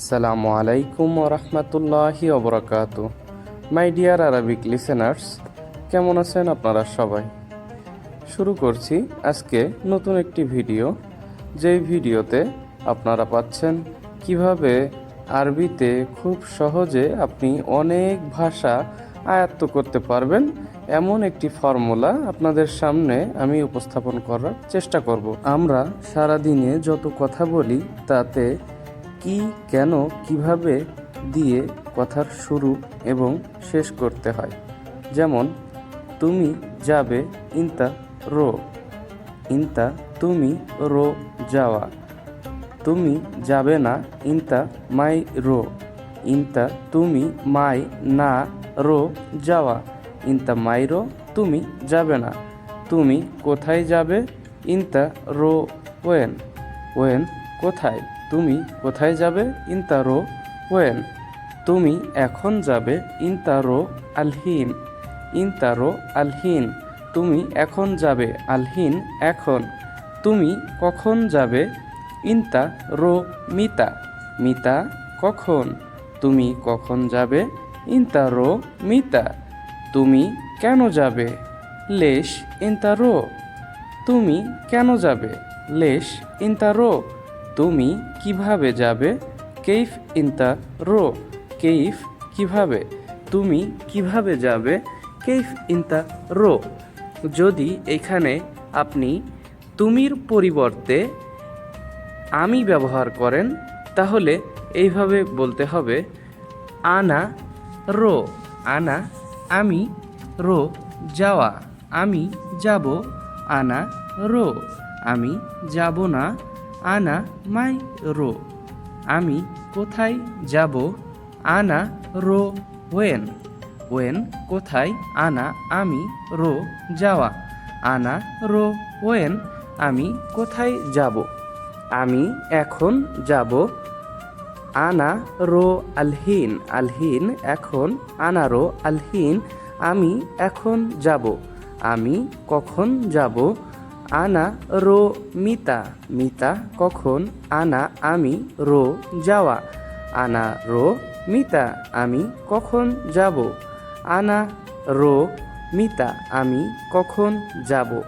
আসসালামু আলাইকুম রহমতুল্লাহি ওবরাকাত মাই ডিয়ার আরবিক লিসেনার্স, কেমন আছেন আপনারা সবাই? শুরু করছি আজকে নতুন একটি ভিডিও। যেই ভিডিওতে আপনারা পাচ্ছেন কীভাবে আরবিতে খুব সহজে আপনি অনেক ভাষা আয়ত্ত করতে পারবেন, এমন একটি ফর্মুলা আপনাদের সামনে আমি উপস্থাপন করার চেষ্টা করব। আমরা সারাদিনে যত কথা বলি, তাতে কি, কেন, কীভাবে দিয়ে কথার শুরু এবং শেষ করতে হয়। যেমন, তুমি যাবে ইন্তা রো। ইন্তা, তুমি রো যাওয়া। তুমি যাবে না ইন্তা মাই রো। ইন্তা, তুমি মাই না রো যাওয়া। ইন্তা মাই রো, তুমি যাবে না। তুমি কোথায় যাবে? ইন্তা রো ওয়েন। ওয়েন কোথায়? তুমি কোথায় যাবে? ইন্তা রো ওয়েন। তুমি এখন যাবে ইন্তা রো আলহিন। ইন্তা রো আলহিন। তুমি এখন যাবে আলহিন এখন। তুমি কখন যাবে? ইন্তা রো মিতা। মিতা কখন? তুমি কখন যাবে? ইন্তা রো মিতা। তুমি কেন যাবে? লেশ ইন্তা রো তুমি কেন যাবে? লেশ ইন্তা রো তুমি কীভাবে যাবে? কেইফ ইন্তা রো। কেইফ কীভাবে? তুমি কীভাবে যাবে? কেইফ ইন্তা রো। যদি এখানে আপনি তুমির পরিবর্তে আমি ব্যবহার করেন, তাহলে এইভাবে বলতে হবে, আনা রো। আনা, আমি রো। যাওয়া, আমি যাব। আনা রো। আমি যাব না। আনা মাই রো। আমি কোথায় যাব? আনা রো ওয়েন। ওয়েন কোথায়? আনা আমি রো যাওয়া। আনা রো ওয়েন, আমি কোথায় যাব? আমি এখন যাব আনা রো আলহিন। আলহিন এখন, আনা রো আলহিন। আমি এখন যাব। আমি কখন যাব? আনা রো মিতা। মিতা কখন? আনা, আমি, রো, যাওয়া। আনা, রো, মিতা, আমি, কখন যাব? আনা, রো, মিতা, আমি, কখন যাব?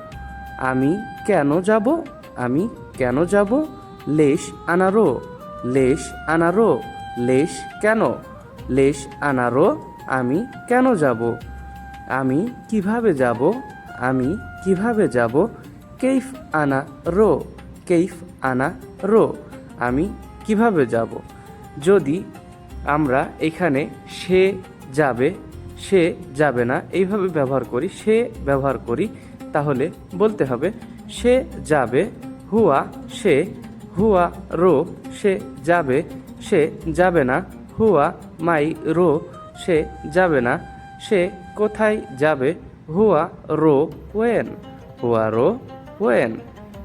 আমি কেন যাব? আমি কেন যাব? লেশ আনারো লেশ আনারো লেশ কেন? লেশ আনারো আমি কেন যাব? আমি কীভাবে যাব? আমি কীভাবে যাব? কেইফ আনা রো, কেইফ আনা রো। আমি কীভাবে যাব? যদি আমরা এখানে সে যাবে সে যাবে না, এইভাবে ব্যবহার করি, সে ব্যবহার করি, তাহলে বলতে হবে, সে যাবে, হুয়া সে, হুয়া রো সে যাবে সে যাবে না, হুয়া মাই রো সে যাবে না, সে কোথায় যাবে, হুয়া রো ওয়েন হুয়া রো ওয়েন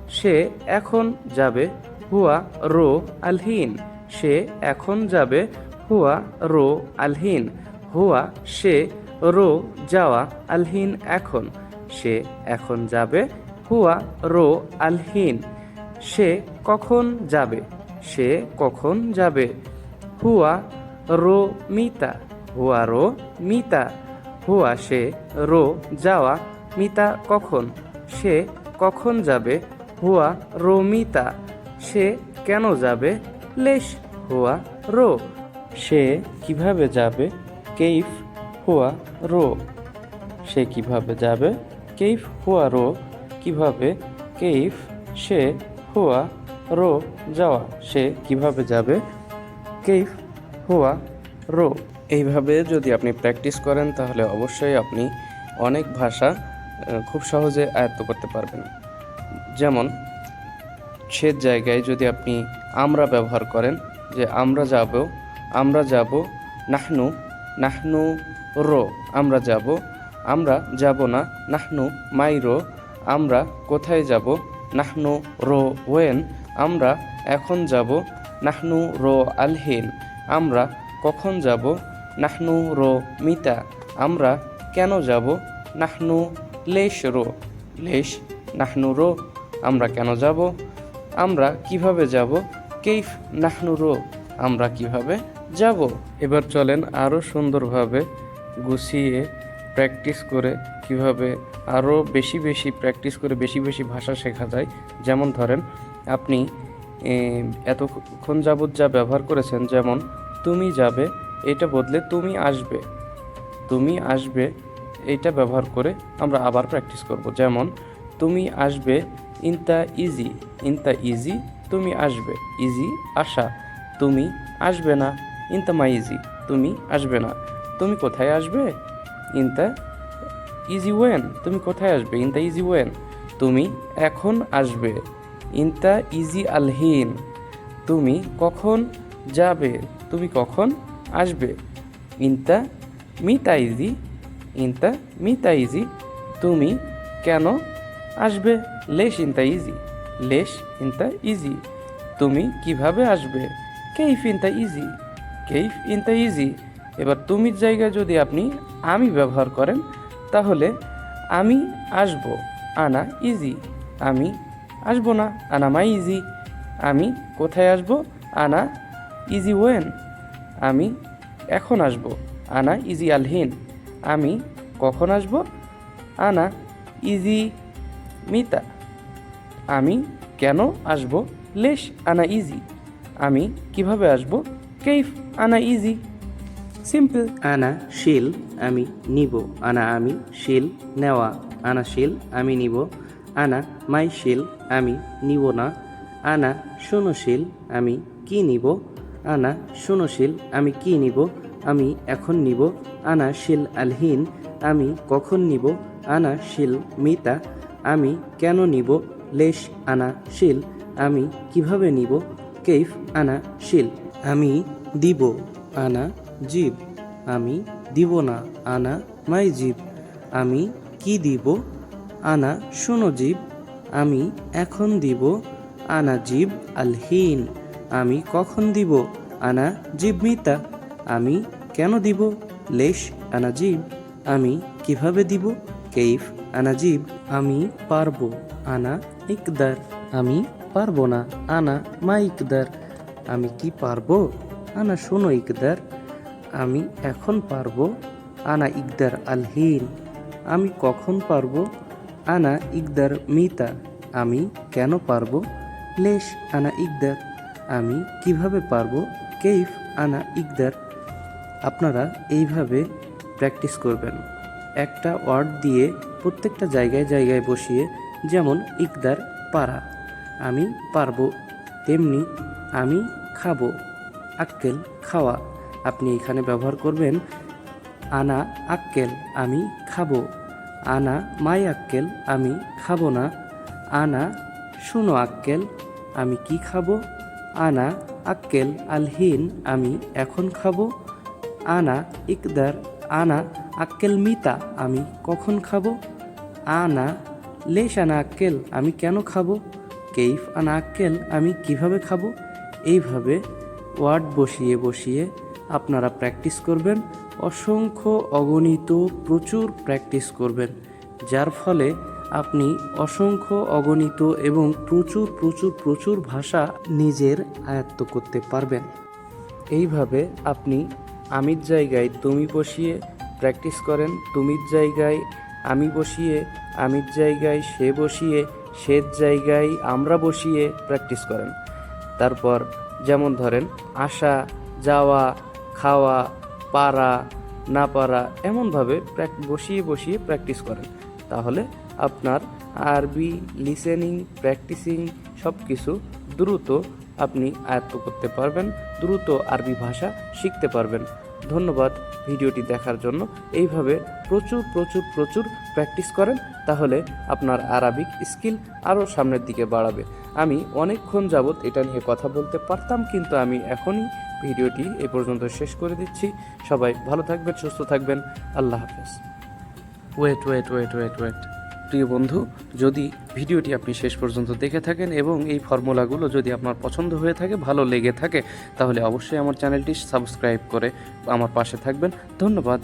সে এখন যাবে, হুয়া রো আলহিন। সে এখন যাবে, হুয়া রো আলহিন। হুয়া, সে রো যাওয়া আলহিন এখন। সে এখন যাবে, হুয়া রো আলহিন। সে কখন যাবে? সে কখন যাবে? হুয়া রো মিতা। হুয়া রো মিতা। হুয়া, সে রো যাওয়া মিতা কখন? সে কখন যাবে? হুয়া রোমিতা। সে কেন যাবে? লেশ, হুয়া রো। সে কীভাবে যাবে? কেইফ, হুয়া রো। সে কীভাবে যাবে? কেইফ, হুয়া রো। কীভাবে? কেইফ, সে, হুয়া রো যাওয়া। সে কীভাবে যাবে? কেইফ, হুয়া রো। এইভাবে যদি আপনি প্র্যাকটিস করেন, তাহলে অবশ্যই আপনি অনেক ভাষা খুব সহজে আয়ত্ত করতে পারবেন। যেমন, সে জায়গায় যদি আপনি আমরা ব্যবহার করেন, যে আমরা যাব আমরা যাব, নাহনু নাহনু রো, আমরা যাব আমরা যাব না, নাহনু মাই রো, আমরা কোথায় যাব, নাহনু রো ওয়েন, আমরা এখন যাব, নাহনু রো আলহিন, আমরা কখন যাব, নাহনু রো মিতা, আমরা কেন যাব, নাহনু লেশ রো, লেশ, নাহনু রো আমরা কেন যাব? আমরা কীভাবে যাব? কেইফ নাহনু রো, আমরা কীভাবে যাব? এবার চলেন আরও সুন্দরভাবে গুছিয়ে প্র্যাকটিস করে কীভাবে আরও বেশি বেশি প্র্যাকটিস করে বেশি বেশি ভাষা শেখা যায়। যেমন ধরেন, আপনি এতক্ষণ যাবৎ যা ব্যবহার করেছেন, যেমন, তুমি যাবে, এটা বদলে তুমি আসবে। তুমি আসবে, এটা ব্যবহার করে আমরা আবার প্র্যাকটিস করব। যেমন, তুমি আসবে ইনতা ইজি ইনতা ইজি, তুমি আসবে। ইজি, আসা। তুমি আসবে না। ইনতা মা ইজি, তুমি আসবে না। তুমি কোথায় আসবে? ইনতা ইজি ওয়েন, তুমি কোথায় আসবে? ইনতা ইজি ওয়েন, তুমি এখন আসবে। ইনতা ইজি আলহীন তুমি কখন যাবে? তুমি কখন আসবে? ইনতা মিতা ইজি, ইনতা মিতা ইজি, তুমি কেন আসবে? লেশ ইনতা ইজি। লেশ ইনতা ইজি। তুমি কীভাবে আসবে? কেইফ ইন ইনতা ইজি। কেইফ ইন ইনতা ইজি। এবার তুমির জায়গায় যদি আপনি আমি ব্যবহার করেন, তাহলে আমি আসব, আনা ইজি। আমি আসব না, আনা মাই ইজি। আমি কোথায় আসব? আনা ইজি ওয়েন। আমি এখন আসব, আনা ইজি আলহিন। আমি কখন আসব? আনা ইজি মিতা। আমি কেন আসব? লেশ আনা ইজি আমি কীভাবে আসব? কেইফ আনা ইজি সিম্পল আনা শিল, আমি নিব। আনা আমি শিল, নেওয়া। আনা শিল, আমি নিব। আনা মাই শিল, আমি নিব না। আনা শূন্যশীল আমি কি নিব? আনা শূন্যশীল আমি কি নিব? আমি এখন নিব। আনা শিল আলহীন, আমি কখন নিব? আনা শিল মিতা, আমি কেন নিব? লেশ আনা শিল আমি কীভাবে নিব? কেইফ আনা শিল আমি দিব। আনা জীব আমি দিব না। আনা মাই জীব আমি কি দিব? আনা শোনো জীব আমি এখন দিব। আনা জীব আলহীন আমি কখন দিব? আনা জীব মিতা আমি কেন দিব? লেশ আনা জীব আমি কীভাবে দিব? কেইফ, আনা জীব, আমি পারব। আনা ইকদার, আমি পারব না। আনা মা ইকদার, আমি কি পারব? আনা শোনো ইকদার, আমি এখন পারব। আনা ইকদার আলহীন, আমি কখন পারব? আনা ইকদার মিতা, আমি কেন পারব? লেশ, আনা ইকদার, আমি কীভাবে পারব? কেইফ, আনা ইকদার, আপনারা এইভাবে প্র্যাকটিস করবেন। একটা ওয়ার্ড দিয়ে প্রত্যেকটা জায়গায় জায়গায় বসিয়ে যেমন ইকদার পারা, আমি পারব। তেমনি আমি খাব। আক্কেল খাওয়া, আপনি এখানে ব্যবহার করবেন আনা আক্কেল, আমি খাব। আনা মাই আক্কেল, আমি খাব না। আনা শুনো আক্কেল, আমি কি খাব? আনা আক্কেল, আলহীন, আমি এখন খাব। আনা ইকদার, আনা আক্কেল মিতা আমি কখন খাব? আনা লেশ আনা আক্কেল আমি কেন খাব? কেইফ আনা আক্কেল আমি কীভাবে খাব? এইভাবে ওয়ার্ড বসিয়ে বসিয়ে আপনারা প্র্যাকটিস করবেন। অসংখ্য অগণিত প্রচুর প্র্যাকটিস করবেন, যার ফলে আপনি অসংখ্য অগণিত এবং প্রচুর প্রচুর প্রচুর ভাষা নিজের আয়ত্ত করতে পারবেন। এইভাবে আপনি আমির জায়গায় তুমি বসিয়ে প্র্যাকটিস করেন, তুমির জায়গায় আমি বসিয়ে, আমির জায়গায় সে বসিয়ে, সের জায়গায় আমরা বসিয়ে প্র্যাকটিস করেন। তারপর যেমন ধরেন, আসা, যাওয়া, খাওয়া, পারা, না পারা, এমনভাবে বসিয়ে বসিয়ে প্র্যাকটিস করেন। তাহলে আপনার আরবি লিসেনিং প্র্যাকটিসিং সব কিছু দ্রুত আপনি আয়ত্ত করতে পারবেন, দ্রুত আরবি ভাষা শিখতে পারবেন। ধন্যবাদ ভিডিওটি দেখার জন্য। এইভাবে প্রচুর প্রচুর প্রচুর প্র্যাকটিস করেন, তাহলে আপনার আরবিক স্কিল আরও সামনের দিকে বাড়াবে। আমি অনেকক্ষণ যাবৎ এটা নিয়ে কথা বলতে পারতাম, কিন্তু আমি এখনই ভিডিওটি এ পর্যন্ত শেষ করে দিচ্ছি। সবাই ভালো থাকবেন, সুস্থ থাকবেন। আল্লাহ হাফেজ। Wait wait wait wait wait প্রিয় বন্ধু, যদি ভিডিওটি আপনি শেষ পর্যন্ত দেখে থাকেন এবং এই ফর্মুলাগুলো যদি আপনার পছন্দ হয়ে থাকে, ভালো লেগে থাকে, তাহলে অবশ্যই আমার চ্যানেলটি সাবস্ক্রাইব করে আমার পাশে থাকবেন। ধন্যবাদ।